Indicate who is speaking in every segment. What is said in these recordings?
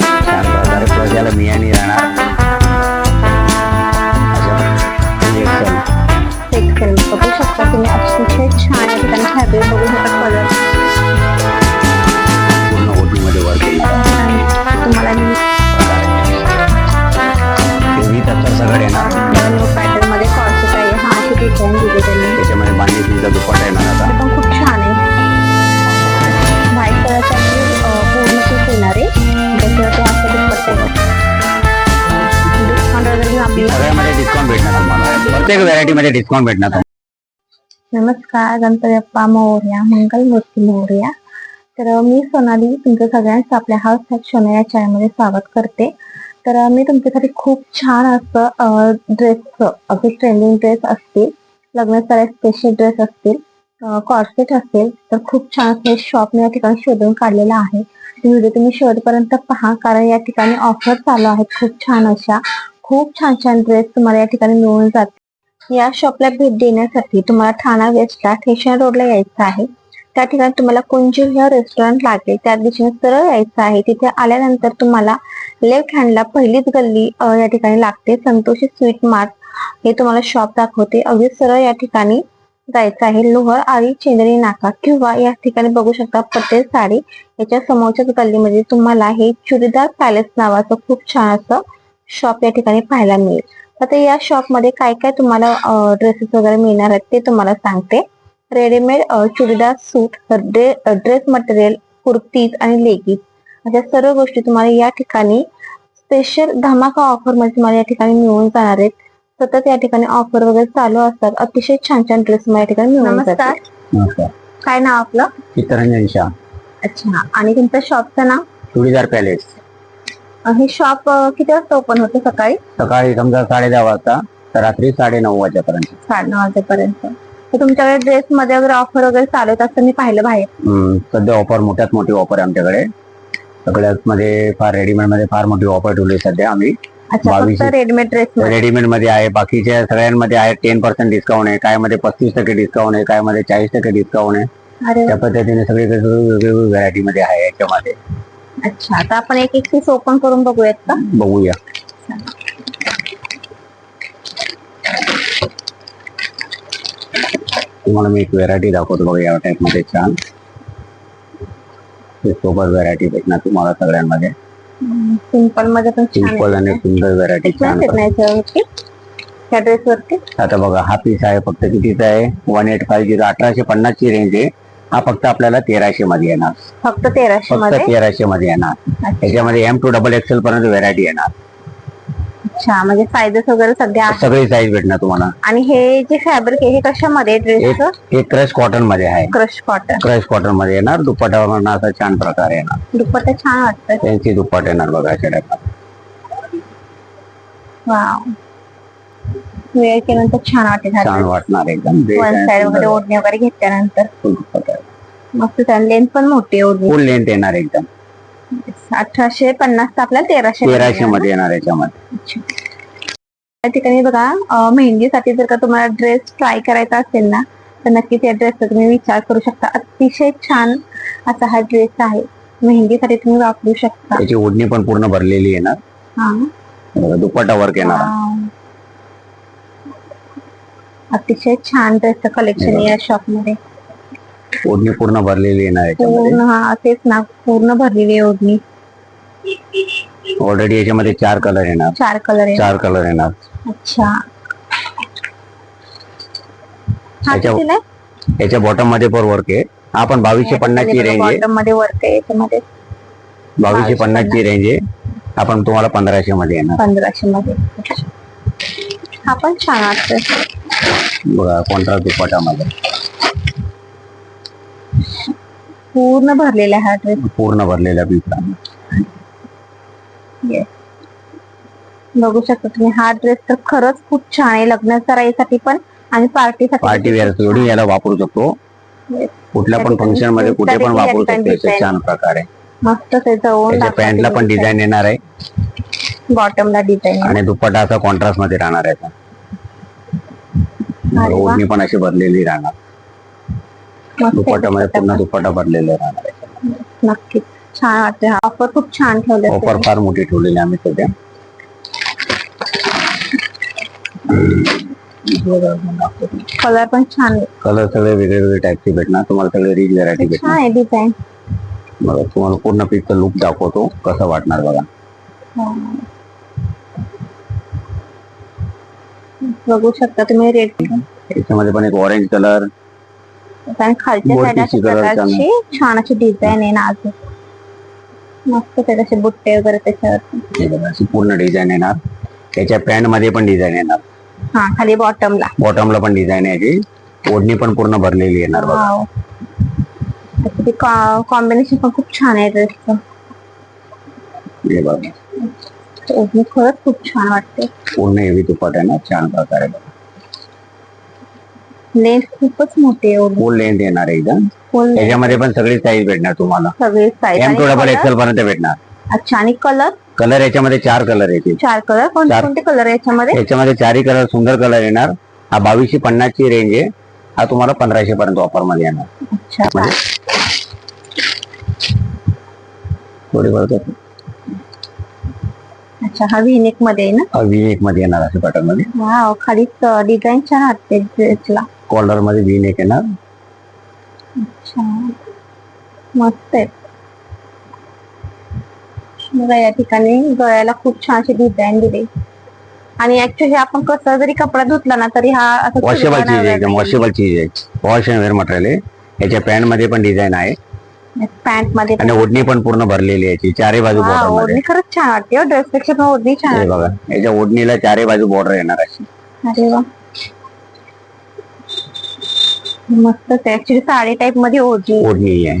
Speaker 1: छान प्रकारे प्रजाला राहणार
Speaker 2: बघू शकता तुम्ही अतिशय छान या ठिकाणी बघू शकता कलर प्रत्येक व्हरायटी मध्ये डिस्काउंट
Speaker 1: भेटणार
Speaker 2: नमस्कार गणपती मौर्या मोर्या मंगल मूर्ती मोर्या. तर मी सोनाली तुमचं सगळ्यांचं आपल्या हाऊस फॅशन या चॅनलमध्ये स्वागत करते. तर मी तुमच्यासाठी खूप छान असं ड्रेसचं असे ट्रेंडिंग ड्रेस असतील. लग्नासाठी स्पेशल ड्रेस असतील. कॉर्सेट असेल. तर खूप छान असं शॉप मी या ठिकाणी शोधून काढलेला आहे. व्हिडिओ तुम्ही शेवटपर्यंत पहा कारण या ठिकाणी ऑफर चालू आहेत. खूप छान अशा खूप छान छान ड्रेस तुम्हाला या ठिकाणी मिळून जातील. या शॉपला भेट देण्यासाठी तुम्हाला ठाणा वेस्टला ठेशन रोडला यायचं आहे. त्या ठिकाणी तुम्हाला कुंजू हे रेस्टॉरंट लागेल. त्या दिशेने सरळ यायचं आहे. तिथे आल्यानंतर तुम्हाला लेफ्ट हँडला पहिलीच गल्ली या ठिकाणी लागते. संतोषी स्वीट मार्ट हे तुम्हाला शॉप दाखवते. अगदी सरळ या ठिकाणी जायचं आहे. लोहर आळी चेंदरी नाका किंवा या ठिकाणी बघू शकता पटेल साडी. याच्या समोरच्याच गल्लीमध्ये तुम्हाला हे चुडीदार पॅलेस नावाचं खूप छान असं शॉप या ठिकाणी पाहायला मिळेल. आता या शॉपमध्ये काय काय तुम्हाला ड्रेसेस वगैरे मिळणार आहेत ते तुम्हाला सांगते. Readymade churidar suit dress material kurtis आणि लेगीज अशा सर्व गोष्टी तुम्हाला या ठिकाणी स्पेशल धमाका ऑफरमध्ये तुम्हाला या ठिकाणी मिळून जाणार आहेत. सतत या ठिकाणी ऑफर वगैरे चालू असतात. अतिशय छान छान ड्रेस या ठिकाणी मिळून जातात
Speaker 1: नमस्कार.
Speaker 2: काय नाव आपलं?
Speaker 1: चित्तरंजन शाह.
Speaker 2: अच्छा. आणि तुमच्या शॉपचं नाव?
Speaker 1: चुडीदार पॅलेस
Speaker 2: हे शॉप किती वाजता ओपन होते सकाळी?
Speaker 1: सकाळी समजा साडे दहा वाजता तर रात्री साडे नऊ वाजेपर्यंत.
Speaker 2: साडेनऊ वाजेपर्यंत. तर तुमच्याकडे ड्रेस मध्ये वगैरे ऑफर वगैरे चालू आहेत असं मी पाहिलं बाहेर.
Speaker 1: हम्म, सध्या ऑफर मोठ्यात मोठी ऑफर आहे आमच्याकडे. सगळ्यात मध्ये फार रेडीमेडमध्ये फार मोठी ऑफर ठेवली आहे सध्या आम्ही.
Speaker 2: अच्छा
Speaker 1: बावीसशे.
Speaker 2: फक्त रेडीमेड ड्रेस मध्ये.
Speaker 1: रेडीमेडमध्ये आहे. बाकीच्या सगळ्यांमध्ये आहे. टेन पर्सेंट डिस्काउंट आहे. काय मध्ये पस्तीस टक्के डिस्काउंट आहे. काय मध्ये चाळीस टक्के डिस्काउंट आहे.
Speaker 2: अरे
Speaker 1: त्या पद्धतीने सगळीकडे वेगवेगळी व्हरायटी मध्ये आहे याच्यामध्ये.
Speaker 2: अच्छा आता आपण एक एक पीस ओपन करून बघूयात का?
Speaker 1: बघूया. तुम्हाला मी एक व्हेरायटी दाखवतो बघा या टाइपमध्ये छान. सोबत व्हेरायटी भेटणार तुम्हाला सगळ्यांमध्ये.
Speaker 2: सिंपलमध्ये पण
Speaker 1: सिंपल आणि सुंदर व्हेरायटी छान
Speaker 2: ड्रेस वरती?
Speaker 1: आता बघा हा पीस आहे फक्त कितीचा आहे? वन एट फाईव्ह झिरो अठराशे पन्नास ची रेंज आहे. हा फक्त आपल्याला तेराशे मध्ये येणार.
Speaker 2: फक्त तेराशे
Speaker 1: फक्त
Speaker 2: मध्ये?
Speaker 1: तेराशे मध्ये येणार.
Speaker 2: अच्छा.
Speaker 1: याच्यामध्ये एम टू डबल एक्सेल पर्यंत व्हेरायटी येणार.
Speaker 2: अच्छा, म्हणजे साईजेस वगैरे सध्या
Speaker 1: सगळी साईज भेटणार तुम्हाला.
Speaker 2: आणि हे जे फॅब्रिक आहे हे कशामध्ये ड्रेसचं
Speaker 1: हे क्रश कॉटनमध्ये आहे.
Speaker 2: क्रश कॉटन
Speaker 1: क्रश कॉटनमध्ये येणार. दुपट्टा असा छान प्रकार येणार.
Speaker 2: दुपट्टा छान वाटतं
Speaker 1: त्यांची दुप्पट येणार बघा अशा
Speaker 2: वाव वेळ केल्यानंतर छान वाटेल
Speaker 1: छान वाटणार एकदम.
Speaker 2: वन साइड वगैरे ओढणी वगैरे घेतल्यानंतर. मस्त लेंथ पण मोठी आहे ओढणी.
Speaker 1: फुल लेंथ येणार एकदम.
Speaker 2: अठराशे पन्नास तर आपल्याला तेराशे
Speaker 1: तेराशे मध्ये येणार याच्यामध्ये.
Speaker 2: अच्छा. या ठिकाणी बघा अं, मेहंदीसाठी जर का तुम्हाला ड्रेस ट्राय करायचा असेल ना तर नक्कीच या ड्रेसचा तुम्ही विचार करू शकता. अतिशय छान असा हा ड्रेस आहे. मेहंदीसाठी तुम्ही वापरू शकता.
Speaker 1: त्याची ओढणी पण पूर्ण भरलेली येणार
Speaker 2: हा.
Speaker 1: दुपट्टा वर्क येणार.
Speaker 2: अतिशय छान ड्रेसचं कलेक्शन आहे या शॉपमध्ये
Speaker 1: ओढणी पूर्ण भरलेली येणार याच्यामध्ये?
Speaker 2: पूर्ण हा तेच ना पूर्ण भरलेली आहे ओढणी.
Speaker 1: ऑलरेडी याच्यामध्ये चार कलर येणार.
Speaker 2: चार कलर आहे
Speaker 1: चार कलर येणार.
Speaker 2: अच्छा. हा
Speaker 1: याच्या-
Speaker 2: कितीला आहे?
Speaker 1: याच्या बॉटममध्ये पण वर्क आहे. हा पण बावीसशे पन्नास ची रेंज आहे.
Speaker 2: बॉटममध्ये वर्क आहे याच्यामध्ये.
Speaker 1: बावीसशे पन्नास. ची रेंज आहे. आपण तुम्हाला पंधराशे मध्ये येणार.
Speaker 2: पंधराशे मध्ये. हा पण छान वाटतोय.
Speaker 1: कोणता दुपट्टा मध्ये
Speaker 2: पूर्ण भरलेला हा ड्रेस
Speaker 1: पूर्ण भरलेला पीस
Speaker 2: बघू शकता तुम्ही हा ड्रेस तर खरंच खूप छान आहे लग्न सराईसाठी पण आणि पार्टीसाठी
Speaker 1: पार्टी वेअर एवढी याला वापरू शकतो. कुठल्या पण फंक्शनमध्ये कुठे पण वापरू शकतो छान प्रकार.
Speaker 2: मस्त ते जवळून
Speaker 1: त्याच्या पॅन्टला पण डिझाईन येणार आहे.
Speaker 2: बॉटमला डिझाईन
Speaker 1: आणि दुपट्टा असा कॉन्ट्रास्टमध्ये राहणार आहे. ओढणी पण अशी भरलेली राहणार दुपट्टा मध्ये पूर्ण दुपट्टा भरलेला राहणार
Speaker 2: नक्कीच छान वाटते ऑफ़र खूप छान ठेवले
Speaker 1: ऑफ़र फार मोठी ठेवलेली आम्ही सध्या।
Speaker 2: कलर पण छान
Speaker 1: कलर सगळे वेगळे वेगळे टाईपचे भेटणार. तुम्हाला सगळे रिच व्हरायटी भेटणार.
Speaker 2: डिझाईन
Speaker 1: बघा तुम्हाला पूर्ण पीसचा लुक दाखवतो. कसं वाटणार बघा.
Speaker 2: बघू शकता तुम्ही रेट
Speaker 1: याच्यामध्ये पण एक ऑरेंज कलर
Speaker 2: आणि खालच्या साईड अशा प्रकारची छान अशी डिझाईन आहे नाजूक मस्त ते तसे बुट्टे वगैरे त्याच्यावर
Speaker 1: अशी पूर्ण डिझाईन येणार. त्याच्या पॅन्टमध्ये पण डिझाईन येणार.
Speaker 2: हा खाली बॉटमला
Speaker 1: बॉटमला पण डिझाईन आहे याची ओढणी पण पूर्ण भरलेली येणार बघा.
Speaker 2: कॉम्बिनेशन पण खूप छान आहे ड्रेसचं खरंच खूप छान वाटते.
Speaker 1: पूर्ण हेवी तुपाट आहे ना छान प्रकारे.
Speaker 2: लेंथ खूपच मोठी आहे ओढणी
Speaker 1: फुल लेंथ येणार आहे एकदम.
Speaker 2: फुल
Speaker 1: त्याच्यामध्ये पण सगळी साईज भेटणार तुम्हाला.
Speaker 2: सगळे size
Speaker 1: M to double XL पर्यंत भेटणार.
Speaker 2: अच्छा आणि कलर
Speaker 1: कलर याच्यामध्ये चार कलर येतील
Speaker 2: चार कलर कोणते. कोणते कलर याच्यामध्ये?
Speaker 1: याच्यामध्ये चारही कलर सुंदर कलर येणार. हा बावीसशे पन्नास ची रेंज आहे. हा तुम्हाला पंधराशे पर्यंत ऑफरमध्ये येणार.
Speaker 2: अच्छा.
Speaker 1: म्हणजे थोडी बघा
Speaker 2: अच्छा हा व्हीनेकमध्ये आहे ना?
Speaker 1: व्ही एक मध्ये येणार अशा पॅटर्नमध्ये.
Speaker 2: वाव खाली डिझाईन छान वाटते ड्रेसला
Speaker 1: कॉलरमध्ये व्ही नेक येणार.
Speaker 2: अच्छा मस्त आहे. बघा या ठिकाणी गळ्याला खूप छान अशी डिझाईन दिली. आणि ऍक्च्युली आपण कसं जरी कपडा धुतला ना तरी हा असं
Speaker 1: वॉशेबल चीज आहे एकदम. वॉशेबल चीज आहे. वॉश अँड वेअर मटेरियल आहे. याच्या पॅन्टमध्ये पण डिझाईन आहे.
Speaker 2: पॅन्टमध्ये
Speaker 1: आणि ओढणी पण पूर्ण भरलेली आहे याची चारही बाजू बॉर्डरमध्ये.
Speaker 2: ओढणी खरंच छान वाटते ड्रेस पेक्षा पण ओढणी छान
Speaker 1: हे
Speaker 2: वाटते.
Speaker 1: बघा याच्या ओढणीला चारही बाजू बॉर्डर येणार अशी.
Speaker 2: अरे वा. मस्तच आहे ऍक्च्युली साडी टाईपमध्ये ओढणी
Speaker 1: ओढणी आहे.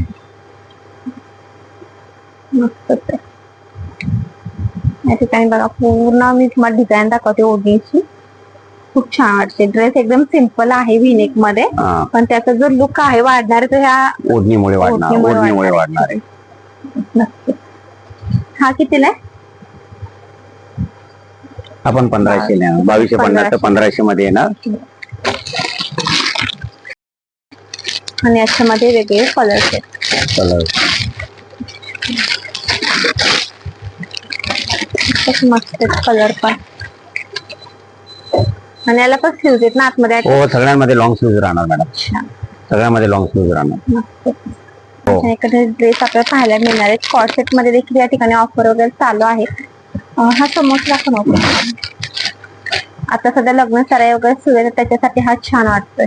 Speaker 2: मस्तच आहे या ठिकाणी बघा पूर्ण मी तुम्हाला डिझाईन दाखवते ओढणीची. खूप छान वाटते. ड्रेस एकदम सिंपल आहे व्हीनेकमध्ये
Speaker 1: हा.
Speaker 2: पण त्याचा जो लुक आहे वाढणार आहे तो ह्या
Speaker 1: ओढणीमुळे वाढणार
Speaker 2: ओढणीमुळे
Speaker 1: ओढणीमुळे
Speaker 2: वाढणार.
Speaker 1: आहे.
Speaker 2: हा कितीला आहे?
Speaker 1: आपण पंधराशे बावीसशे पन्नास तर पंधराशे मध्ये येणार.
Speaker 2: आणि याच्यामध्ये वेगळे कलर्स आहेत.
Speaker 1: कलर
Speaker 2: खूप मस्त कलर पण. आणि याला पण स्लीव्ह आहेत ना आतमध्ये
Speaker 1: हो सगळ्यांमध्ये लॉंग स्लीव्ह राहणार मॅडम
Speaker 2: अच्छा।
Speaker 1: सगळ्यांमध्ये लॉंग स्लीव्ह राहणार.
Speaker 2: मस्त. आणि एखादे ड्रेस आपल्याला पाहायला मिळणार आहेत कॉर्सेट मध्ये देखील या ठिकाणी ऑफ़र वगैरे चालू आहे अं, हा समोरला पण ऑफ़र आता सध्या लग्न सराई वगैरे सुरू आहे तर त्याच्यासाठी हा छान वाटतोय.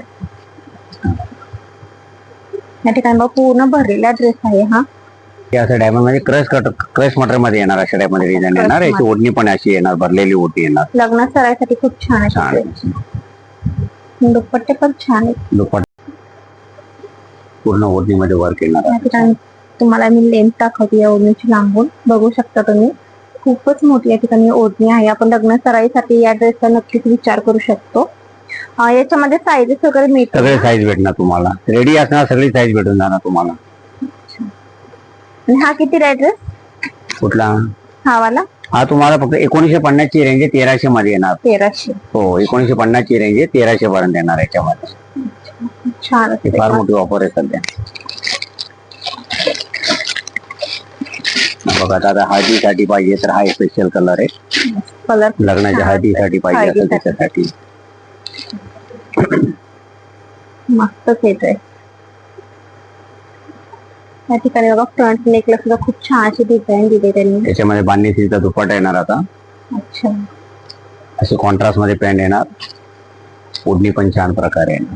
Speaker 2: या ठिकाणी बघ पूर्ण भरलेला ड्रेस आहे हे.
Speaker 1: असं डायमंडमध्ये क्रश कट क्रश मटेरियलमध्ये येणार अशा मध्ये डिझाईन येणार. याची ओढणी पण अशी येणार भरलेली ओढणी येणार.
Speaker 2: लग्न सराईसाठी खूप छान आहे
Speaker 1: छान
Speaker 2: dress. दुपट्टे पण छान आहेत.
Speaker 1: दुपट पूर्ण ओढणीमध्ये वर्क येणार.
Speaker 2: या ठिकाणी तुम्हाला मी लेंथ दाखवते या ओढणीची लांबून. बघू शकता तुम्ही. खूपच मोठी या ठिकाणी ओढणी आहे. आपण लग्न सराईसाठी या ड्रेसचा नक्कीच विचार करू शकतो. अं, याच्यामध्ये साईजेस वगैरे मिळतात
Speaker 1: सगळे साईज भेटणार तुम्हाला. रेडी असणार सगळी साईज भेटून जाणार तुम्हाला.
Speaker 2: आणि हा किती ड्रेस
Speaker 1: कुठला?
Speaker 2: हा वाला?
Speaker 1: हा तुम्हाला फक्त एकोणीशे पन्नास ची रेंज आहे तेराशे मध्ये येणार.
Speaker 2: तेराशे.
Speaker 1: हो एकोणीशे पन्नास ची रेंज आहे तेराशे पर्यंत येणार याच्यामध्ये.
Speaker 2: छान
Speaker 1: ही फार मोठी ऑफर आहे सध्या. बघा आता हळदीसाठी पाहिजे तर हा स्पेशल कलर आहे.
Speaker 2: कलर
Speaker 1: लग्नाच्या हळदीसाठी पाहिजे असेल. त्याच्यासाठी.
Speaker 2: मस्तच येतोय. या ठिकाणी बघा फ्रंट नेकला सुद्धा खूप छान अशी डिझाईन दिली त्यांनी.
Speaker 1: त्याच्यामध्ये बांधणी सीचा दुपट्टा येणार आता.
Speaker 2: अच्छा.
Speaker 1: असे कॉन्ट्रास्टमध्ये पॅन्ट येणार. ओढणी पण छान प्रकारे येणार.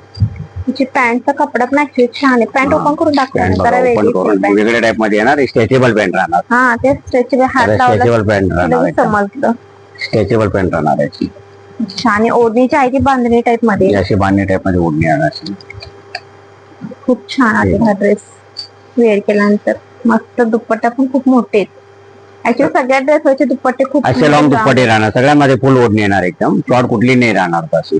Speaker 2: तिची पॅन्टचा कपडा पण ऍक्च्युली छान आहे. पॅन्ट. ओपन करून
Speaker 1: पॅन्ट बघा ओपन करून. वेगळ्या टाइपमध्ये येणार. स्ट्रेचेबल पॅन्ट राहणार.
Speaker 2: हा ते स्ट्रेचेबल हात लावला
Speaker 1: स्ट्रेचेबल पॅन्ट राहणार
Speaker 2: समजलं.
Speaker 1: स्ट्रेचेबल पॅन्ट राहणार याची.
Speaker 2: अच्छा आणि ओढणीची आहे ती बांधणी टाईपमध्ये.
Speaker 1: ही अशी बांधणी टाइपमध्ये ओढणी येणार अशी.
Speaker 2: खूप छान आहे हा ड्रेस वेअर केल्यानंतर. मस्त दुपट्टा पण खूप मोठे आहेत. ऍक्च्युली सगळ्या ड्रेसवरचे दुपट्टे खूप
Speaker 1: असे लॉंग दुपट्टे राहणार. सगळ्यामध्ये फुल ओढणी येणार एकदम. शॉर्ट कुठली नाही राहणार तशी.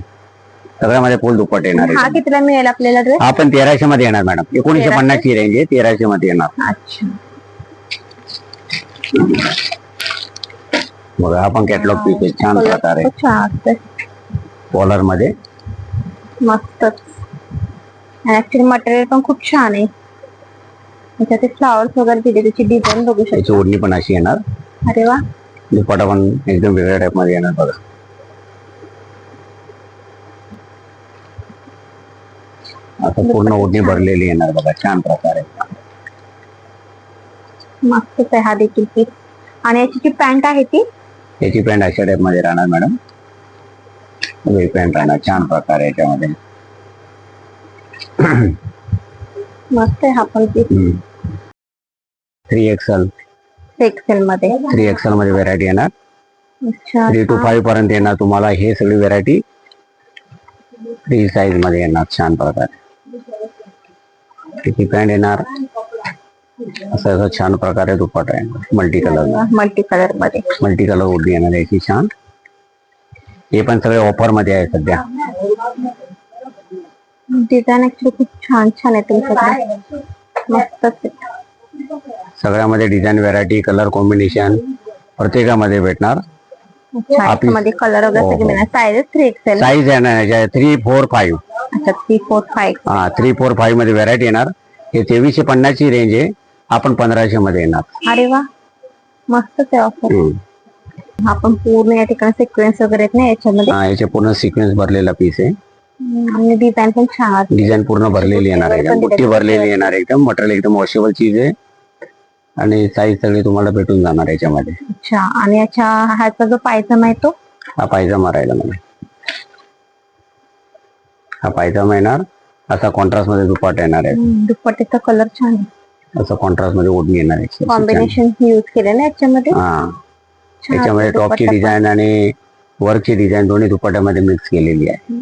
Speaker 1: सगळ्यामध्ये फुल दुपट्टे येणार
Speaker 2: हा. कितीला मिळेल आपल्याला ड्रेस
Speaker 1: हा पण तेराशे मध्ये येणार मॅडम एकोणीशे? पन्नास ची रेंज आहे. तेराशे मध्ये येणार.
Speaker 2: अच्छा.
Speaker 1: बघा हा पण कॅटलॉग पीस आहे. छान प्रकारे
Speaker 2: असते
Speaker 1: कॉलरमध्ये.
Speaker 2: मस्तच. ऍक्च्युली मटेरियल पण खूप छान आहे. त्याच्यात ते फ्लावर्स वगैरे दिले त्याची डिझाईन बघू शकतो.
Speaker 1: ओढणी पण अशी येणार.
Speaker 2: अरे वा.
Speaker 1: दुपट्टा पण एकदम वेगळ्या टाईपमध्ये येणार बघा. आता पूर्ण ओढणी भरलेली येणार बघा छान प्रकारे.
Speaker 2: मस्तच आहे हा देखील पीस आणि याची जी पॅन्ट आहे ती?
Speaker 1: याची पॅन्ट अशा टाईपमध्ये राहणार मॅडम वेग पॅन्ट राहणार छान प्रकारे याच्यामध्ये.
Speaker 2: मस्त आहे हा पण पीस
Speaker 1: थ्री एक्सल
Speaker 2: एक्सेल मध्ये.
Speaker 1: थ्री एक्सलमध्ये व्हेरायटी येणार.
Speaker 2: अच्छा.
Speaker 1: थ्री टू फाईव्ह पर्यंत येणार. तुम्हाला हे सगळी व्हेरायटी फ्री साईजमध्ये येणार. छान प्रकारे. त्याची पॅन्ट येणार? असं असं छान प्रकारे दुपट्टा येणार मल्टी कलर
Speaker 2: मल्टी कलरमध्ये.
Speaker 1: मल्टी कलर ओढणी येणार याची छान. हे पण सगळे ऑफरमध्ये आहे सध्या.
Speaker 2: डिझाईन ऍक्च्युली खूप छान छान आहे तुमच्याकडे. मस्तच आहे.
Speaker 1: सगळ्यामध्ये डिझाईन व्हेरायटी कलर कॉम्बिनेशन प्रत्येकामध्ये भेटणार.
Speaker 2: अच्छा
Speaker 1: आपली-
Speaker 2: कलर वगैरे
Speaker 1: हो,
Speaker 2: सगळे
Speaker 1: हो.
Speaker 2: मिळणार. थ्री एक्सेल
Speaker 1: साईज येणार थ्री फोर फाईव्ह
Speaker 2: अच्छा थ्री फोर फाईव्ह
Speaker 1: हा थ्री फोर फाईव्हमध्ये व्हेरायटी येणार. हे तेवीसशे पन्नासची रेंज आहे. आपण पंधराशे मध्ये येणार.
Speaker 2: अरे वा. मस्तच आहे ऑफर
Speaker 1: हम्म.
Speaker 2: आपण पूर्ण या ठिकाणी सिक्वेन्स वगैरे आहेत ना याच्यामध्ये?
Speaker 1: हा याचे पूर्ण सिक्वेन्स भरलेला पीस आहे.
Speaker 2: आणि डिझाईन पण छान आहे.
Speaker 1: डिझाईन पूर्ण भरलेली येणार आहे एकदम. बुट्टी भरलेली येणार एकदम. मटेरियल एकदम वॉशेबल चीज आहे. आणि साईज सगळी तुम्हाला भेटून जाणार याच्यामध्ये.
Speaker 2: अच्छा. आणि याच्या ह्याचा जो पायजमा आहे तो?
Speaker 1: हा पायजामा राहिला मला. हा पायजामा येणार. असा कॉन्ट्रास्टमध्ये दुपाट येणार आहे.
Speaker 2: हम्म, दुपट्ट्याचा कलर छान आहे.
Speaker 1: असं कॉन्ट्रास्टमध्ये ओढणी येणार आहे.
Speaker 2: कॉम्बिनेशन युज केलं ना याच्यामध्ये?
Speaker 1: हा.
Speaker 2: आहे
Speaker 1: टॉपची. डिझाईन आणि वरची डिझाईन दोन्ही दुपट्ट्यामध्ये मिक्स केलेली आहे.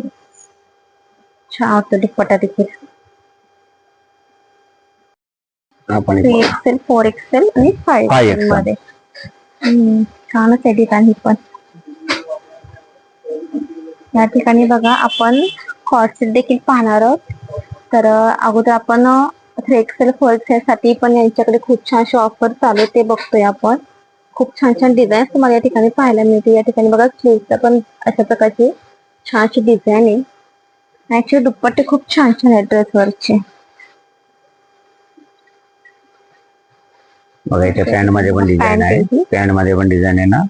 Speaker 2: दुपट्टा देखील.
Speaker 1: आपण
Speaker 2: थ्री एक्सेल फोर एक्सेल आणि फाईव्ह
Speaker 1: Five
Speaker 2: एक्सेल
Speaker 1: XL.
Speaker 2: मध्ये. हम्म, छानच आहे डिझाईन ही पण. या ठिकाणी बघा आपण कॉर्सेट देखील पाहणार आहोत. तर अं, अगोदर आपण थ्री एक्सेल फोर एक्सेल साठी पण यांच्याकडे खूप छान असे ऑफर चालू आहे ते बघतोय आपण. खूप छान छान डिझाईन तुम्हाला या ठिकाणी पाहायला मिळते. या ठिकाणी बघा स्लीवचा पण अशा प्रकारची छान अशी डिझाईन आहे. ऍक्च्युली दुपट्टे खूप छान छान आहे ड्रेसवरचे
Speaker 1: बघा इथे पॅन्टमध्ये पण डिझाईन आहे.
Speaker 2: आहे.
Speaker 1: पॅन्टमध्ये पण डिझाईन येणार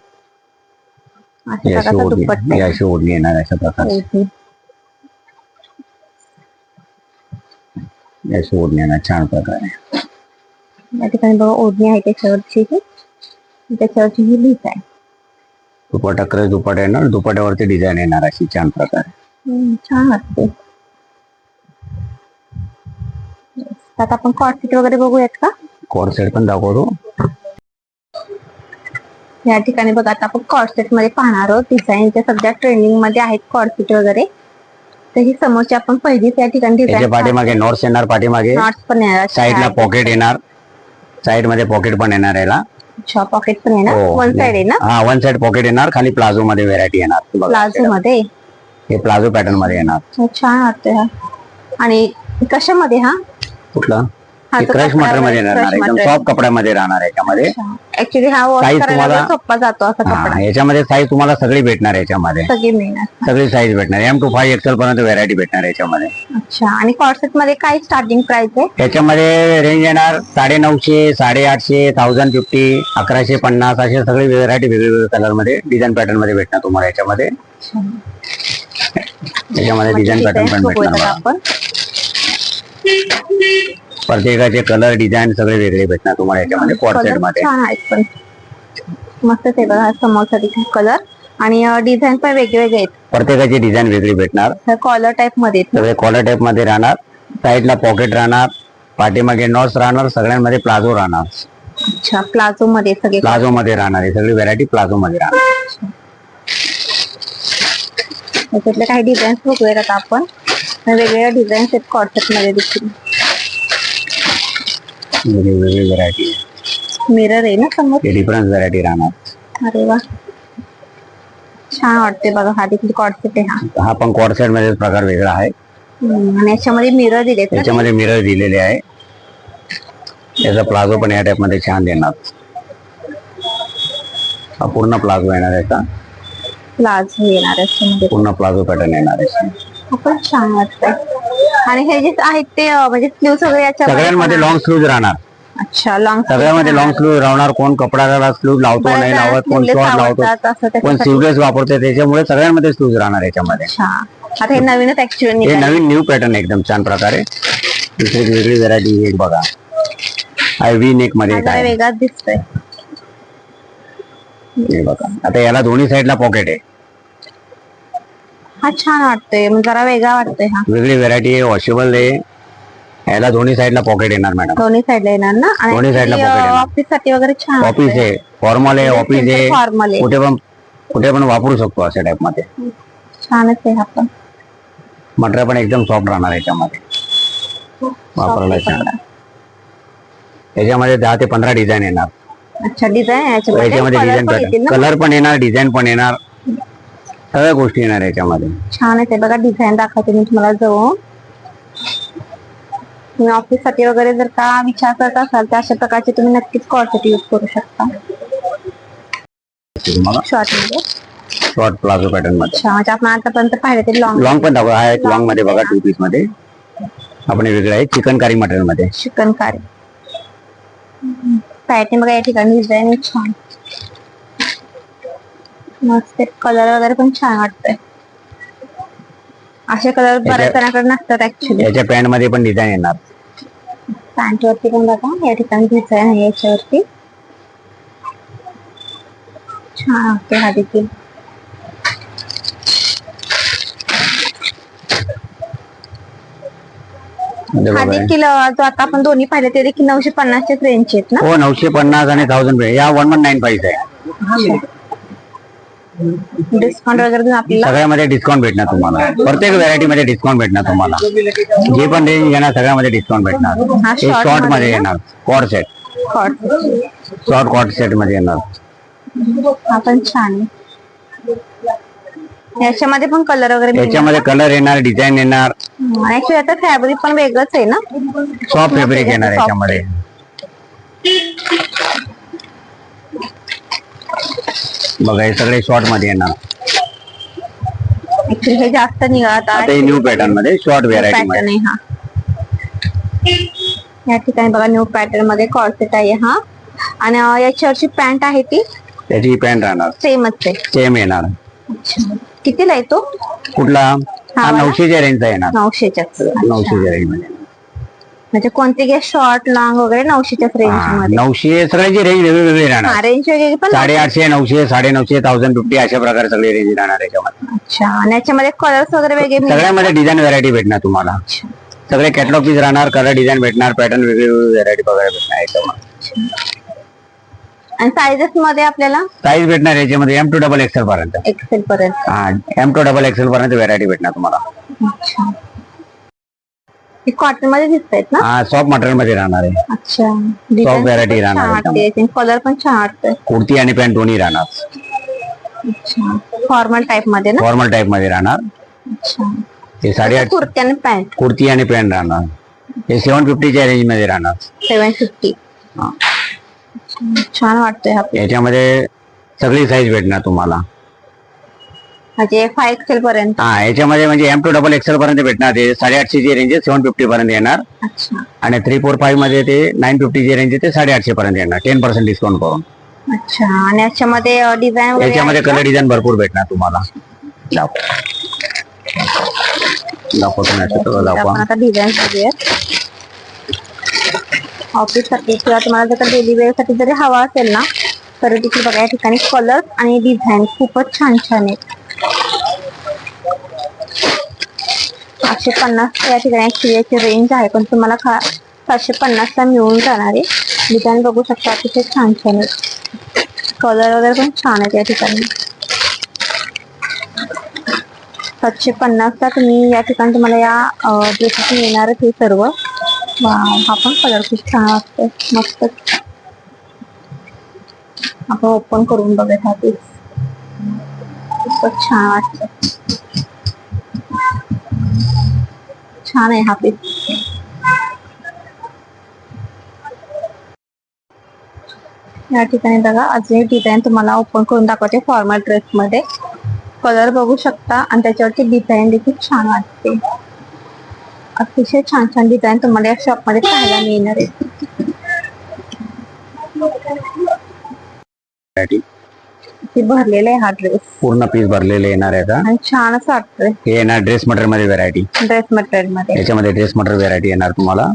Speaker 2: अशा
Speaker 1: ही अशी
Speaker 2: प्रकारचा
Speaker 1: ओढणी
Speaker 2: आहे.
Speaker 1: येणार अशा प्रकारे
Speaker 2: ओढणी.
Speaker 1: ही अशी ओढणी येणार छान प्रकारे.
Speaker 2: या ठिकाणी बघा ओढणी आहे त्याच्यावरची त्याच्यावरची ही लिहित आहे.
Speaker 1: दुपट्टा क्रश दुपट्टा येणार दुपट्ट्यावरती डिझाईन येणार अशी छान प्रकारे.
Speaker 2: छान वाटते आता आपण कॉर्सेट वगैरे बघूयात का?
Speaker 1: कॉर सेट पण दाखवतो.
Speaker 2: या ठिकाणी बघा आता आपण कॉर्सेटमध्ये पाहणार आहोत. डिझाईनच्या सध्या ट्रेंडिंगमध्ये आहेत कॉर्सेट वगैरे. तर ही समोरची आपण पहिलीच या ठिकाणी डिझाईन
Speaker 1: पाठीमागे नॉर्थ येणार पाठीमागे.
Speaker 2: नॉट्स पण येणार.
Speaker 1: साईडला पॉकेट येणार. साईडमध्ये पॉकेट पण येणार याला.
Speaker 2: अच्छा पॉकेट पण येणार.
Speaker 1: हो.
Speaker 2: वन साइड आहे ना
Speaker 1: हा वन साइड पॉकेट येणार. खाली प्लाझो मध्ये व्हेरायटी येणार.
Speaker 2: प्लाझो मध्ये?
Speaker 1: हे प्लाझो पॅटर्नमध्ये येणार.
Speaker 2: छान वाटतोय हा. आणि कशामध्ये हा?
Speaker 1: कुठलं?
Speaker 2: हा, तो
Speaker 1: क्रश
Speaker 2: मटेरियलमध्ये
Speaker 1: येणार
Speaker 2: crush
Speaker 1: एकदम
Speaker 2: material.
Speaker 1: सॉफ्ट कपड्यामध्ये राहणार याच्यामध्ये.
Speaker 2: ऍक्च्युली हा वॉश
Speaker 1: Size
Speaker 2: करायला
Speaker 1: तुम्हाला-
Speaker 2: सोपा जातो असा कपडा.
Speaker 1: हा, याच्यामध्ये साईज तुम्हाला सगळी भेटणार याच्यामध्ये.
Speaker 2: सगळी मिळणार.
Speaker 1: सगळी साईज भेटणार. एम टू फाईव्ह एक्सेल पर्यंत व्हेरायटी भेटणार याच्यामध्ये.
Speaker 2: अच्छा. आणि कॉर्सेटमध्ये काय स्टार्टिंग प्राइस आहे?
Speaker 1: याच्यामध्ये रेंज येणार साडे नऊशे साडे आठशे थाउजंड फिफ्टी अकराशे पन्नास असे सगळे व्हेरायटी वेगवेगळ्या कलरमध्ये डिझाईन पॅटर्नमध्ये भेटणार तुम्हाला याच्यामध्ये. याच्यामध्ये डिझाईन पॅटर्न पण भेटणार.
Speaker 2: आपण.
Speaker 1: प्रत्येकाचे कलर डिझाईन सगळे वेगळे भेटणार तुम्हाला याच्यामध्ये. कॉर्सेट
Speaker 2: कलरमध्ये. मस्तच आहे बघा समोरचा देखील कलर आणि डिझाईन पण वेगवेगळे आहेत.
Speaker 1: प्रत्येकाची डिझाईन वेगळी भेटणार.
Speaker 2: कॉलर टाइपमध्ये?
Speaker 1: सगळे कॉलर टाईपमध्ये राहणार. साईडला पॉकेट राहणार. पाठीमागे नॉट्स राहणार. सगळ्यांमध्ये प्लाझो राहणार.
Speaker 2: अच्छा प्लाझो मध्ये सगळे
Speaker 1: प्लाझो मध्ये राहणार सगळी व्हेरायटी प्लाझो मध्ये राहणार
Speaker 2: त्याच्यातले काही डिझाईन्स बघूयात आता आपण. वेगवेगळ्या डिझाईन्स आहेत कॉर्सेटमध्ये देखील.
Speaker 1: वेगळी व्हेरायटी
Speaker 2: मिरर आहे ना समोर?
Speaker 1: डिफरन्स व्हेरायटी राहणार.
Speaker 2: अरे वा. छान वाटते बघा हा देखील कॉर्सेट आहे हा.
Speaker 1: हा पण कॉर्सेटमध्ये प्रकार वेगळा आहे.
Speaker 2: हम्म, आणि याच्यामध्ये मिरर दिलेत ना?
Speaker 1: त्याच्यामध्ये मिरर दिलेले आहे. याचा प्लाझो पण या टाइपमध्ये छान देणार. हा पूर्ण प्लाझो येणार याचा.
Speaker 2: प्लाझो येणार आहे याच्यामध्ये
Speaker 1: पूर्ण प्लाझो पॅटर्न येणार आहे.
Speaker 2: हा पण छान वाटतंय. आणि हे जे आहेत ते अं, म्हणजे स्लीव्ह वगैरे याच्यामध्ये
Speaker 1: सगळ्यांमध्ये लॉंग स्लीव्ह राहणार.
Speaker 2: अच्छा लॉंग
Speaker 1: सगळ्यामध्ये लॉंग स्लीव राहणार. कोण कपडाला स्लीव लावतो नाही लावत कोण शॉर्ट लावतो कोण स्लीवलेस वापरतो त्याच्यामुळे सगळ्यामध्ये स्लीव्ह राहणार याच्यामध्ये.
Speaker 2: अच्छा. आता हे नवीनच ऍक्च्युअली
Speaker 1: हे नवीन न्यू पॅटर्न एकदम छान प्रकारे. दुसरी वेगळी व्हरायटी एक बघा. आय व्ही नेकमध्ये काय?
Speaker 2: वेगळाच दिसतोय.
Speaker 1: हे बघा. आता याला दोन्ही साईडला पॉकेट आहे.
Speaker 2: हा छान वाटतोय. जरा वेगळा वाटतोय हा.
Speaker 1: वेगळी व्हरायटी आहे वॉशेबल आहे. दोन्ही साईडला पॉकेट येणार मॅडम
Speaker 2: दोन्ही साईडला येणार ना?
Speaker 1: दोन्ही side ला pocket येणार.
Speaker 2: ऑफ़िस साठी वगैरे छान
Speaker 1: ऑफ़िस आहे. फॉर्मल आहे ऑफ़िस आहे कुठे पण कुठे पण वापरू शकतो अशा टाइप मध्ये.
Speaker 2: छानच आहे हा पण.
Speaker 1: मटेरियल पण एकदम सॉफ्ट राहणार याच्यामध्ये. वापरायला छान. याच्यामध्ये दहा ते पंधरा डिझाईन येणार.
Speaker 2: अच्छा डिझाईन
Speaker 1: याच्यामध्ये. डिझाईन? कलर पण येणार डिझाईन पण येणार. सगळ्या गोष्टी येणार याच्यामध्ये.
Speaker 2: छान आहे बघा डिझाईन दाखवते मी तुम्हाला जवळ तुम्ही ऑफिससाठी वगैरे जर का विचार करत असाल तर अशा प्रकारचे तुम्ही नक्कीच कॉर्सेट यूज करू शकता.
Speaker 1: तुम्हाला.
Speaker 2: शॉर्टमध्ये.
Speaker 1: शॉर्ट प्लाझो पॅटर्नमध्ये.
Speaker 2: अच्छा म्हणजे आपण आतापर्यंत पाहिले ते लॉंग
Speaker 1: लॉंग पण दाखवा. आहे लॉंगमध्ये बघा टू पीसमध्ये. आपण हे वेगळं आहे. चिकन कारी मटेरियलमध्ये.
Speaker 2: चिकन कारी पॅटर्न बघा या ठिकाणी डिझाईन छान. मस्त कलर वगैरे पण छान वाटतंय. असे कलर बऱ्याच जणांकडे नसतात ऍक्च्युली
Speaker 1: याच्या पॅन्टमध्ये पण डिझाईन येणार.
Speaker 2: पॅन्ट वरती पण बघा या ठिकाणी डिझाईन आहे याच्यावरती. छान वाटते हा देखील.
Speaker 1: म्हणजे
Speaker 2: हा देखील जो आता आपण दोन्ही पाहिले ते देखील नऊशे पन्नासचेच रेंजचे आहेत ना?
Speaker 1: हो नऊशे पन्नास आणि थाउजंड या वन वन नाईन फाईव्ह आहे.
Speaker 2: डिस्काउंट वगैरे देऊन आपल्याला?
Speaker 1: सगळ्यामध्ये डिस्काउंट भेटणार तुम्हाला. प्रत्येक व्हरायटी मध्ये डिस्काउंट भेटणार तुम्हाला. जे पण रेंज येणार सगळ्यामध्ये डिस्काउंट भेटणार.
Speaker 2: हा short
Speaker 1: शॉर्टमध्ये
Speaker 2: मध्ये
Speaker 1: येणार. Cord set. शॉर्ट कॉर्ड सेटमध्ये येणार.
Speaker 2: हा पण छान. याच्यामध्ये पण कलर वगैरे मिळणार.
Speaker 1: याच्यामध्ये कलर येणार डिझाईन येणार.
Speaker 2: आणि ऍक्च्युली आता फॅब्रिक पण वेगळंच आहे ना?
Speaker 1: सॉफ्ट फॅब्रिक येणार याच्यामध्ये. बघा हे सगळे शॉर्टमध्ये येणार.
Speaker 2: हे जास्त निघत
Speaker 1: आता हे न्यू पॅटर्नमध्ये शॉर्ट व्हेरायटी पॅटर्नमध्ये.
Speaker 2: आहे हा. या ठिकाणी बघा न्यू पॅटर्नमध्ये कॉर्सेट आहे हा. आणि अं, याच्यावरची पॅन्ट आहे ती?
Speaker 1: त्याची पॅन्ट राहणार.
Speaker 2: सेमच आहे.
Speaker 1: सेम येणार.
Speaker 2: कितीला आहे तो?
Speaker 1: कुठला? हा
Speaker 2: वाला?
Speaker 1: नऊशेच्या रेंजचा येणार.
Speaker 2: नऊशेच्याच.
Speaker 1: नऊशेच्या रेंजमध्ये.
Speaker 2: म्हणजे कोणते घ्या शॉर्ट लॉंग वगैरे नऊशेच्याच रेंजमध्ये.
Speaker 1: नऊशे सगळ्याची रेंज वेगळी राहणार.
Speaker 2: रेंज वगैरे पण
Speaker 1: साडेआठशे नऊशे साडे नऊशे थाउजंड फिफ्टी अशा प्रकारे सगळी रेंज राहणार याच्यामध्ये.
Speaker 2: अच्छा आणि याच्यामध्ये कलर्स वगैरे वेगळे
Speaker 1: सगळ्यामध्ये डिझाईन व्हरायटी भेटणार तुम्हाला. सगळे कॅटलॉग पीस राहणार कलर डिझाईन भेटणार पॅटर्न वेगळी व्हरायटी वगैरे भेटणार याच्यामध्ये.
Speaker 2: आणि साईजेस मध्ये आपल्याला?
Speaker 1: साईज भेटणार याच्यामध्ये एम टू डबल एक्सेल पर्यंत.
Speaker 2: एक्सेल पर्यंत.
Speaker 1: एम टू डबल एक्सेल पर्यंत व्हरायटी भेटणार तुम्हाला.
Speaker 2: कॉटनमध्ये दिसत आहेत ना?
Speaker 1: हा सॉफ्ट मटेरियलमध्ये राहणार आहे.
Speaker 2: अच्छा.
Speaker 1: Soft variety राहणार
Speaker 2: वाटते कलर पण छान वाटतंय.
Speaker 1: कुर्ती आणि पॅन्ट दोन्ही राहणार.
Speaker 2: अच्छा. फॉर्मल टाइपमध्ये ना?
Speaker 1: फॉर्मल टाइपमध्ये राहणार.
Speaker 2: अच्छा.
Speaker 1: हे साडेआठ
Speaker 2: कुर्ती आणि पॅन्ट
Speaker 1: कुर्ती आणि पॅन्ट राहणार. हे सेव्हन फिफ्टीच्या रेंजमध्ये राहणार.
Speaker 2: Seven fifty.
Speaker 1: हा.
Speaker 2: छान वाटतोय हा
Speaker 1: याच्यामध्ये सगळी साईज भेटणार तुम्हाला.
Speaker 2: म्हणजे फाय एक्सेल पर्यंत.
Speaker 1: हा याच्यामध्ये म्हणजे एम टू डबल एक्सेल पर्यंत भेटणार. ते साडेआठशे ची रेंज आहे सेव्हन फिफ्टी पर्यंत येणार.
Speaker 2: अच्छा.
Speaker 1: आणि थ्री फोर फाईव्हमध्ये ते नाईन फिफ्टी ची रेंज आहे ते साडेआठशे पर्यंत येणार. टेन पर्सेंट डिस्काउंट करून.
Speaker 2: अच्छा. आणि याच्यामध्ये डिझाईन वगैरे
Speaker 1: याच्यामध्ये
Speaker 2: आहे
Speaker 1: कलर डिझाईन भरपूर भेटणार तुम्हाला. दाखव.
Speaker 2: आपण आता डिझाईन बघूयात ऑफिससाठी किंवा तुम्हाला जर डेली जरी हवा असेल ना तर देखील बघा या ठिकाणी कलर आणि डिझाईन खूपच छान छान आहेत. आठशे पन्नास या ठिकाणी actually याची रेंज आहे पण तुम्हाला खा सातशे पन्नासला मिळून जाणार आहे. डिझाईन बघू शकता अतिशय छान छान आहेत कलर वगैरे पण छान आहेत या ठिकाणी. सातशे पन्नासला तुम्ही या ठिकाणी तुम्हाला या ड्रेसेस मिळणार हे सर्व. हा पण कलर खूप छान वाटतोय मस्त. आपण ओपन करून बघत हा खूपच छान वाटतं छान आहे हा पीस या ठिकाणी बघा अजून डिझाईन तुम्हाला ओपन करून दाखवते फॉर्मल ड्रेस मध्ये. कलर बघू शकता आणि त्याच्यावरती डिझाईन देखील छान वाटते. अतिशय छान छान डिझाईन तुम्हाला या शॉपमध्ये पाहायला मिळणार आहे. भरलेला आहे हा ड्रेस
Speaker 1: पूर्ण पीस भरलेले येणार आहे आता.
Speaker 2: आणि छान असं वाटतंय.
Speaker 1: हे येणार ड्रेस मटेरियलमध्ये व्हरायटी
Speaker 2: ड्रेस मटेरियलमध्ये.
Speaker 1: याच्यामध्ये ड्रेस मटेरियल व्हरायटी येणार तुम्हाला.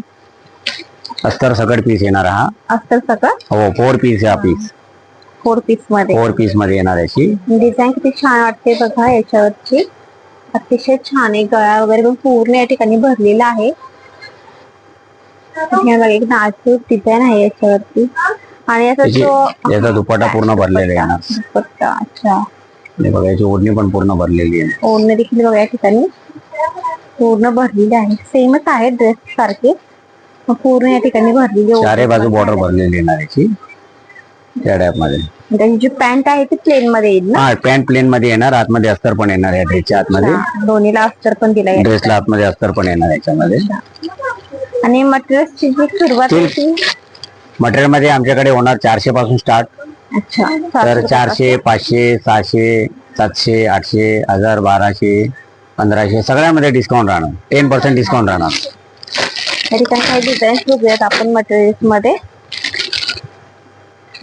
Speaker 1: अस्तर सगळ पीस येणार हा.
Speaker 2: अस्तर सगळं
Speaker 1: हो फोर पीस हा पीस
Speaker 2: फोर पीसमध्ये.
Speaker 1: फोर पीसमध्ये येणार याची
Speaker 2: डिझाईन किती छान वाटते बघा याच्यावरची. अतिशय छान आहे. गळा वगैरे पण पूर्ण या ठिकाणी भरलेला आहे. बघा एक नाजूक डिझाईन आहे याच्यावरती. आणि याचा
Speaker 1: त्याची याचा दुपट्टा पूर्ण भरलेला येणार
Speaker 2: दुपट्टा अच्छा.
Speaker 1: हे बघा याची ओढणी पण पूर्ण भरलेली आहे.
Speaker 2: ओढणं देखील बघा या ठिकाणी. पूर्ण भरलेली आहे. सेमच आहे ड्रेस सारखे. पूर्ण या ठिकाणी भरलेली ओढणी
Speaker 1: चारही बाजू बॉर्डर भरलेली येणार याची त्या टाईपमध्ये.
Speaker 2: त्याची जी पॅन्ट आहे ती प्लेन मध्ये येईल ना?
Speaker 1: हा पॅन्ट प्लेन मध्ये येणार. आतमध्ये अस्तर पण येणार या ड्रेसच्या आतमध्ये.
Speaker 2: दोन्हीला अस्तर पण दिलाय
Speaker 1: ड्रेसला आतमध्ये अस्तर पण येणार याच्यामध्ये.
Speaker 2: आणि मटेरियलची जी सुरुवात आहे ती
Speaker 1: मटेरियलमध्ये आमच्याकडे होणार चारशे पासून स्टार्ट
Speaker 2: अच्छा.
Speaker 1: तर चारशे पाचशे सहाशे सातशे आठशे हजार बाराशे पंधराशे सगळ्यामध्ये डिस्काउंट राहणार. टेन पर्सेंट डिस्काउंट राहणार.
Speaker 2: या ठिकाणी काही डिझाईन्स बघूयात आपण मटेरियल्समध्ये?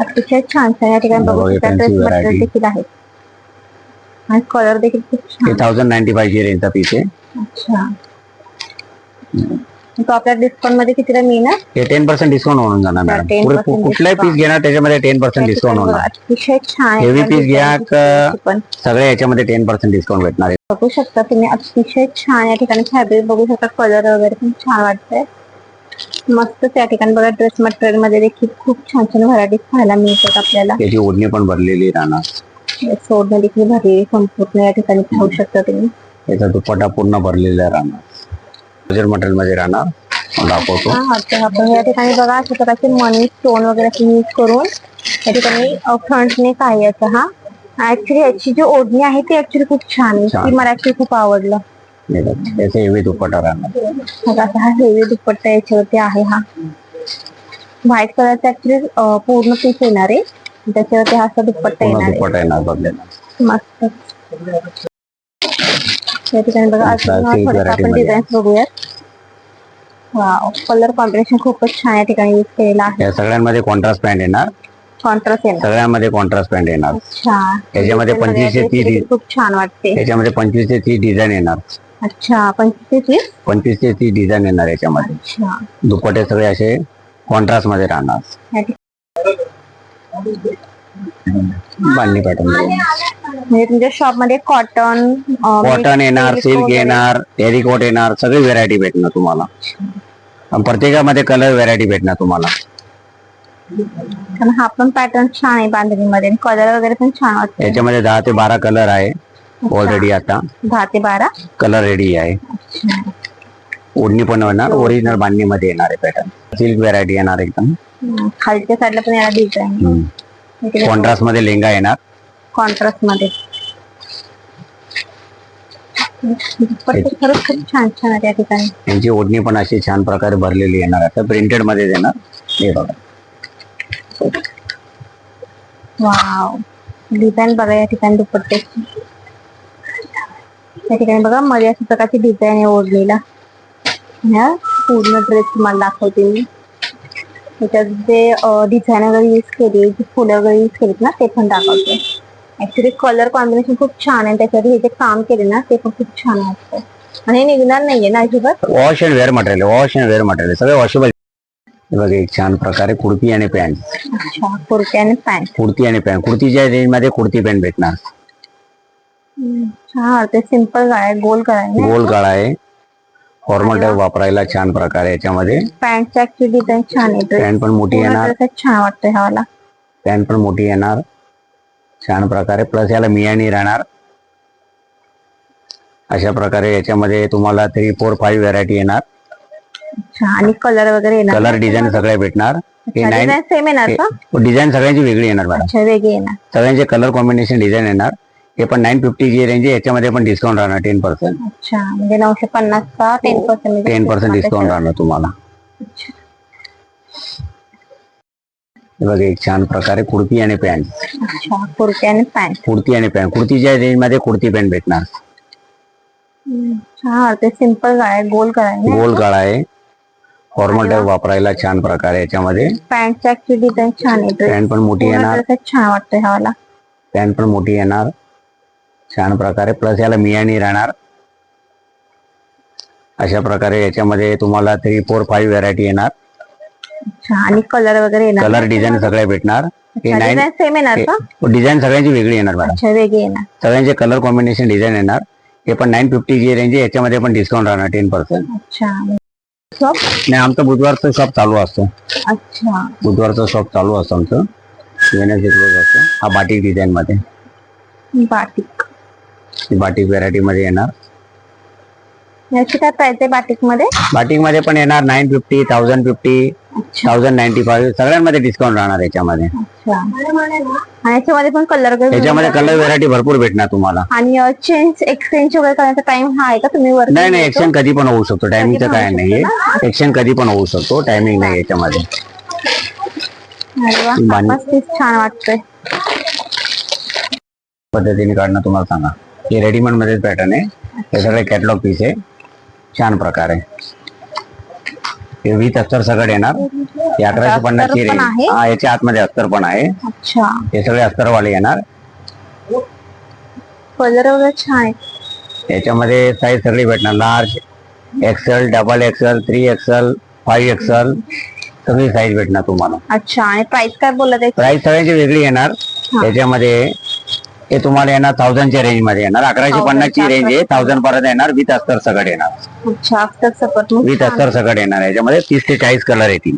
Speaker 2: अतिशय छान या ठिकाणी बघू
Speaker 1: बघा,
Speaker 2: शकता.
Speaker 1: fancy
Speaker 2: dress material
Speaker 1: variety.
Speaker 2: देखील आहे आणि कलर देखील खूप
Speaker 1: हे
Speaker 2: छान.
Speaker 1: थाउजंड नाईन्टी फाईव्ह रेंजचा पीस आहे
Speaker 2: अच्छा. तो आपल्या डिस्काउंटमध्ये कितीला मिळणार?
Speaker 1: हे टेन पर्सेंट डिस्काउंट होऊन जाणार मॅडम
Speaker 2: 10%
Speaker 1: पुढे कु- कुठलाही पीस घेणार त्याच्यामध्ये टेन पर्सेंट डिस्काउंट होणार.
Speaker 2: अतिशय छान आहे. या
Speaker 1: piece घ्या का-
Speaker 2: पण.
Speaker 1: सगळ्या याच्यामध्ये टेन पर्सेंट डिस्काउंट भेटणार आहे.
Speaker 2: बघू शकता तुम्ही अतिशय छान या ठिकाणी फॅब्रिक बघू शकता कलर वगैरे पण छान वाटतंय. मस्त त्या ठिकाणी बघा ड्रेस मटेरियलमध्ये देखील खूप छान छान व्हरायटीज पाहायला मिळतात आपल्याला.
Speaker 1: त्याची ओढणी पण भरलेली राहणार
Speaker 2: सोडणं देखील भरलेली संपूर्ण या ठिकाणी पाहू शकता तुम्ही.
Speaker 1: याचा दुपट्टा पूर्ण भरलेला राहणार मटेरियलमध्ये राहणार. दाखवतो.
Speaker 2: हा, आपण या ठिकाणी बघा अशा प्रकारचे मनी स्टोन वगैरे यूज करून या ठिकाणी फ्रंट नेक आहे याचा हा? ऍक्च्युली याची जी ओढणी आहे ती ऍक्च्युली खूप छान आहे. ती मला ऍक्च्युली खूप आवडलं.
Speaker 1: त्याचा हेवी दुपट्टा राहणार.
Speaker 2: असा हा हेवी दुपट्टा याच्यावरती आहे हा. व्हाईट कलरचा ऍक्च्युली पूर्ण पीस येणार आहे. त्याच्यावरती हा असा दुपट्टा येणार आहे.
Speaker 1: दुपट्टा येणार
Speaker 2: मस्त. या ठिकाणी बघा अजून आपण. डिझाईन बघूयात. वाव कलर कॉम्बिनेशन खूपच छान या ठिकाणी यूज केलेला आहे.
Speaker 1: या सगळ्यांमध्ये कॉन्ट्रास्ट पॅन्ट येणार?
Speaker 2: कॉन्ट्रास्ट येणार.
Speaker 1: सगळ्यामध्ये कॉन्ट्रास्ट पॅन्ट येणार.
Speaker 2: अच्छा.
Speaker 1: याच्यामध्ये
Speaker 2: Design
Speaker 1: 25 ते
Speaker 2: वगैरे
Speaker 1: 30
Speaker 2: देखील खूप छान वाटते.
Speaker 1: याच्यामध्ये पंचवीस ते तीस डिझाईन येणार.
Speaker 2: अच्छा पंचवीस तीस?
Speaker 1: पंचवीस ते तीस डिझाईन येणार याच्यामध्ये. दुपट्टे सगळे असे कॉन्ट्रास्टमध्ये राहणार. बांधणी पॅटर्न
Speaker 2: म्हणजे तुमच्या शॉपमध्ये कॉटन
Speaker 1: कॉटन येणार सिल्क येणार टेरिकोट येणार सगळी व्हेरायटी भेटणार तुम्हाला. आणि प्रत्येकामध्ये कलर व्हेरायटी भेटणार तुम्हाला.
Speaker 2: कारण हा पण पॅटर्न छान आहे बांधणीमध्ये कलर वगैरे पण छान वाटते
Speaker 1: याच्यामध्ये दहा ते बारा कलर आहे ऑलरेडी आता.
Speaker 2: दहा ते बारा?
Speaker 1: कलर रेडी आहे. ओढणी पण येणार ओरिजिनल बांधणीमध्ये येणार आहे पॅटर्न सिल्क व्हेरायटी येणार एकदम.
Speaker 2: खालच्या साईडला पण याला डिझाईन
Speaker 1: कॉन्ट्रास्टमध्ये लेंगा येणार.
Speaker 2: कॉन्ट्रास्टमध्ये खरंच खूप छान छान आहे या ठिकाणी.
Speaker 1: यांची ओढणी पण अशी छान प्रकारे भरलेली येणार. आता प्रिंटेडमध्ये येणार हे बघा.
Speaker 2: वाव डिझाईन बघा या ठिकाणी दुपट्ट्याची. या ठिकाणी बघा मध्ये अशा प्रकारची डिझाईन आहे ओढलेला ह्या पूर्ण ड्रेस तुम्हाला दाखवते मी. त्याच्यात जे डिझाईन वगैरे यूज केली जे फुलं वगैरे यूज केलीत ना ते पण दाखवते. ऍक्च्युली कलर कॉम्बिनेशन खूप छान आहे. त्याच्यात हे जे काम केले ना ते पण खूप छान वाटतं आणि हे निघणार नाहीये ना अजिबात?
Speaker 1: Wash and wear material wash and wear material सगळे वॉशेबल बघा एक छान प्रकारे कुर्ती आणि पॅन्ट
Speaker 2: अच्छा कुर्ती आणि पॅन्ट
Speaker 1: कुर्ती आणि पॅन्ट कुर्तीच्या रेंजमध्ये कुर्ती पॅन्ट भेटणार
Speaker 2: छान. वाटते सिंपल आहे गोल आहे
Speaker 1: गोल काळा आहे. फॉर्मल टाईप वापरायला छान प्रकारे याच्यामध्ये.
Speaker 2: पॅन्टची ऍक्च्युली डिझाईन छान आहे ड्रेस
Speaker 1: पॅन्ट पण मोठी येणार.
Speaker 2: छान वाटतोय हा वाला.
Speaker 1: पॅन्ट पण मोठी येणार. छान प्रकारे. प्लस याला मियानी राहणार. अशा प्रकारे याच्यामध्ये तुम्हाला थ्री फोर फाईव्ह व्हेरायटी येणार.
Speaker 2: आणि कलर वगैरे येणार
Speaker 1: कलर डिझाईन सगळे भेटणार. हे
Speaker 2: डिझाईन सेम येणार का?
Speaker 1: डिझाईन सगळ्यांची वेगळी येणार मॅडम
Speaker 2: वेगळी येणार.
Speaker 1: सगळ्यांचे कलर कॉम्बिनेशन डिझाईन येणार. हे पण नाईन फिफ्टी जी रेंज आहे याच्यामध्ये पण डिस्काउंट राहणार टेन पर्सेंट
Speaker 2: अच्छा म्हणजे नऊशे पन्नास का ten percent
Speaker 1: ten percent discount राहणार तुम्हाला. हे बघा एक छान प्रकारे कुर्ती आणि पॅन्ट.
Speaker 2: अच्छा कुर्ती आणि पॅन्ट.
Speaker 1: कुर्ती आणि पॅन्ट. कुर्तीच्या रेंजमध्ये कुर्ती पॅन्ट भेटणार.
Speaker 2: छान वाटते सिंपल गाळ आहे गोल गाळ आहे
Speaker 1: गोल काळा आहे. फॉर्मल टाईप वापरायला छान प्रकारे याच्यामध्ये.
Speaker 2: पॅन्टची ऍक्च्युली डिझाईन छान आहे.
Speaker 1: पॅन्ट पण मोठी येणार.
Speaker 2: छान वाटतोय हा वाला
Speaker 1: पॅन्ट पण मोठी येणार. छान प्रकारे. प्लस याला मियानी राहणार. अशा प्रकारे याच्यामध्ये तुम्हाला थ्री फोर फाईव्ह व्हेरायटी येणार.
Speaker 2: अच्छा आणि कलर वगैरे येणार?
Speaker 1: कलर डिझाईन सगळे भेटणार. हे
Speaker 2: डिझाईन सेम येणार का?
Speaker 1: डिझाईन सगळ्यांची वेगळी येणार मॅडम
Speaker 2: अच्छा वेगळे येणार.
Speaker 1: सगळ्यांचे कलर कॉम्बिनेशन डिझाईन येणार. हे पण नाईन फिफ्टी जी रेंज आहे. याच्यामध्ये पण डिस्काउंट राहणार टेन पर्सेंट
Speaker 2: अच्छा. शॉप
Speaker 1: नाही आमचं बुधवारचं शॉप चालू असतं.
Speaker 2: अच्छा.
Speaker 1: बुधवारचं शॉप चालू असतं आमचं. असतो हा बाटिक डिझाईन मध्ये.
Speaker 2: बाटिक
Speaker 1: बाटिक व्हेरायटी मध्ये येणार.
Speaker 2: याची काय प्राइस आहे
Speaker 1: बाटिकमध्ये बाटिकमध्ये पण येणार nine fifty thousand fifty thousand ninety five सगळ्यांमध्ये डिस्काउंट राहणार याच्यामध्ये.
Speaker 2: याच्यामध्ये पण कलर
Speaker 1: याच्यामध्ये कलर व्हेरायटी भरपूर भेटणार तुम्हाला.
Speaker 2: आणि चेंज एक्सचेंज वगैरे करण्याचा टाइम हा आहे का? तुम्ही वर
Speaker 1: नाही नाही एक्सचेंज कधी पण होऊ शकतो. टायमिंगचं काय
Speaker 2: शकतो
Speaker 1: एक्सचेंज कधी पण होऊ शकतो. टायमिंग नाही याच्यामध्ये.
Speaker 2: छान वाटतोय.
Speaker 1: पद्धतीने काढणं तुम्हाला सांगा. हे रेडीमेड मध्येच पॅटर्न आहे हे सगळे कॅटलॉग पीस आहे छान प्रकारे हे। वीस अस्तर सगळं येणार हे अकराशे पन्नासची रेंज
Speaker 2: आहे?
Speaker 1: हा। याच्या आतमध्ये अस्तर पण आहे हे। सगळे अस्तरवाले येणार
Speaker 2: कलर वगैरे छान आहे
Speaker 1: याच्यामध्ये साईज सगळी भेटणार large XL double XL three XL five XL सगळी साईज भेटणार तुम्हाला
Speaker 2: अच्छा आणि प्राइस काय बोलत आहे?
Speaker 1: प्राइस सगळ्यांची वेगळी येणार। याच्यामध्ये हे तुम्हाला येणार थाउजंडच्या रेंजमध्ये येणार. अकराशे पन्नास ची रेंज आहे. थाउजंड पर्यंत येणार. विथ अस्तर सगळं येणार
Speaker 2: अच्छा आफ्टर सपोर्ट
Speaker 1: विथ अस्तर सगळं येणार याच्यामध्ये तीस ते चाळीस कलर येतील.